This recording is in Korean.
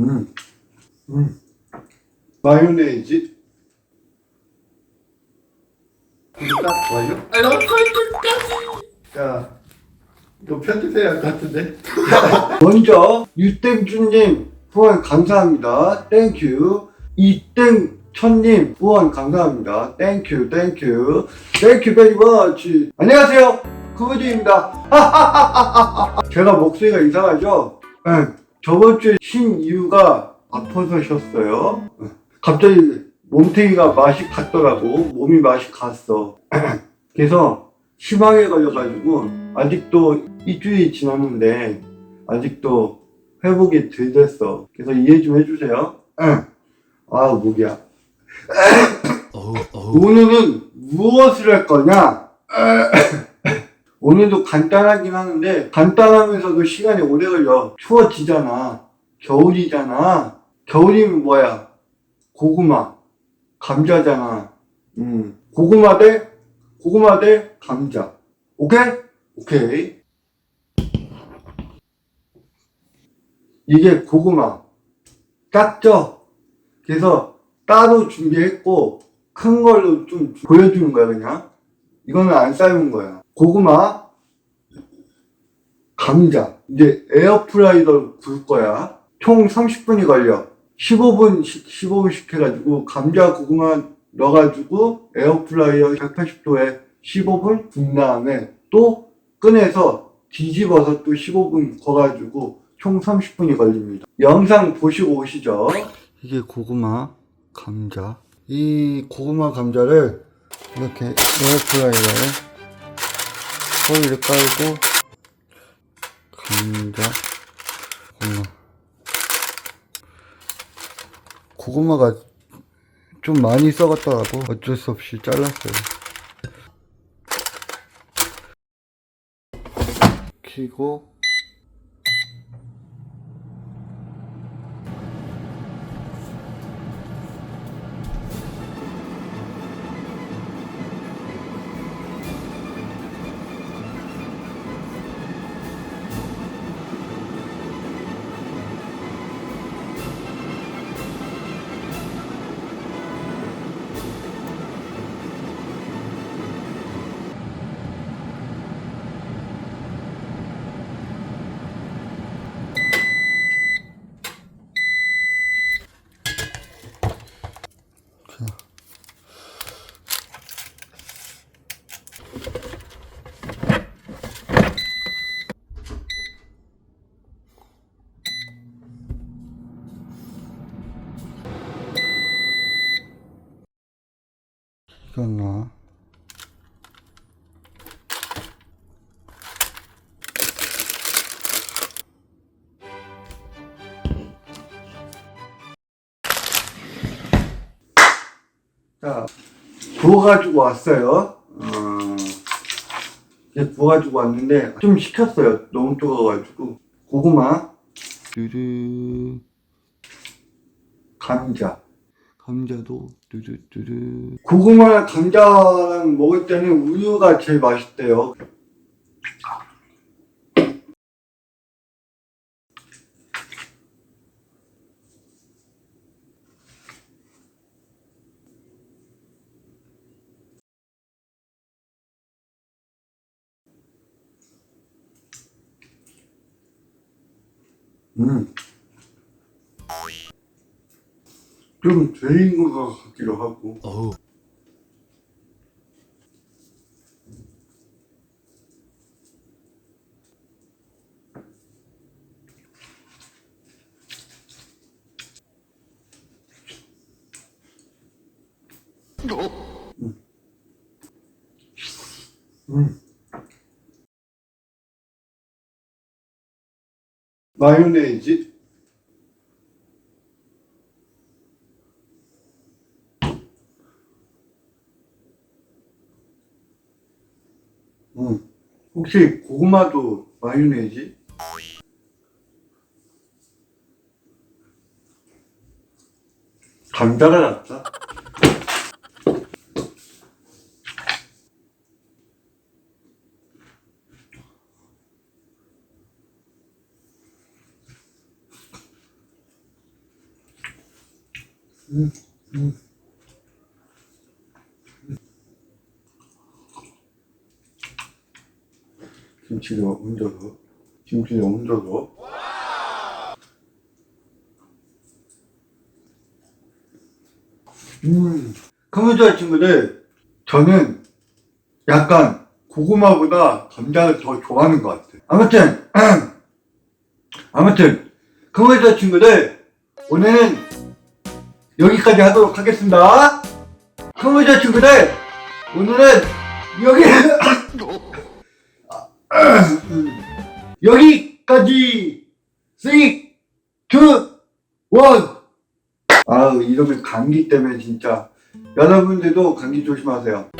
음, 음. 마요네즈. 이거 딱 좋아요? 자, 이거 편집해야 할 것 같은데. 먼저 유땡주님 후원 감사합니다. 땡큐. 이땡천님 후원 감사합니다. 땡큐, 땡큐, 땡큐 베리 머치. 안녕하세요, 구부디입니다. 제가 목소리가 이상하죠? 네, 저번 주에 쉰 이유가 아파서 쉬었어요. 갑자기 몸탱이가 맛이 갔더라고. 몸이 맛이 갔어. 그래서 심하게 걸려가지고 아직도 일주일이 지났는데 아직도 회복이 덜 됐어. 그래서 이해 좀 해주세요. 아 목이야. 오늘은 무엇을 할 거냐? 오늘도 간단하긴 하는데 간단하면서도 시간이 오래 걸려. 추워지잖아. 겨울이잖아. 겨울이면 뭐야? 고구마, 감자잖아. 음, 고구마 대 고구마 대 감자. 오케이? 오케이. 이게 고구마. 작죠? 그래서 따로 준비했고, 큰 걸로 좀 보여주는 거야, 그냥. 이거는 안 삶은 거야. 고구마, 감자. 이제 에어프라이더로 구울 거야. 총 30분이 걸려. 15분씩, 15분씩 해가지고, 감자, 고구마 넣어가지고, 에어프라이어 180도에 15분 구운 다음에 또 꺼내서 뒤집어서 또 15분 구워가지고, 총 30분이 걸립니다. 영상 보시고 오시죠. 이게 고구마, 감자. 이 고구마 감자를 이렇게 에어프라이어에 호일을 깔고 감자, 고구마. 고구마가 좀 많이 썩었더라고 어쩔 수 없이 잘랐어요. 키고 이겼나? 자, 구워가지고 왔어요. 어, 이제 구워가지고 왔는데 좀 식혔어요. 너무 뜨거워가지고 고구마, 두루, 감자. 감자도 뚜두뚜두 고구마 감자랑 먹을 때는 우유가 제일 맛있대요 음. 좀 죄인 것 같기도 하고. 음. 음. 마요네즈 음. 혹시 고구마도 마요네즈? 감자가 낫다. 김치를 얹어서 김치를 얹어서 음 커뮤니티 친구들 저는 약간 고구마보다 감자를 더 좋아하는 것 같아요. 아무튼 아무튼 커뮤니티 친구들 오늘은 여기까지 하도록 하겠습니다. 커뮤니티 친구들 오늘은 여기 여기까지. 3, 2, 1 아우 이러면 감기 때문에 진짜. 여러분들도 감기 조심하세요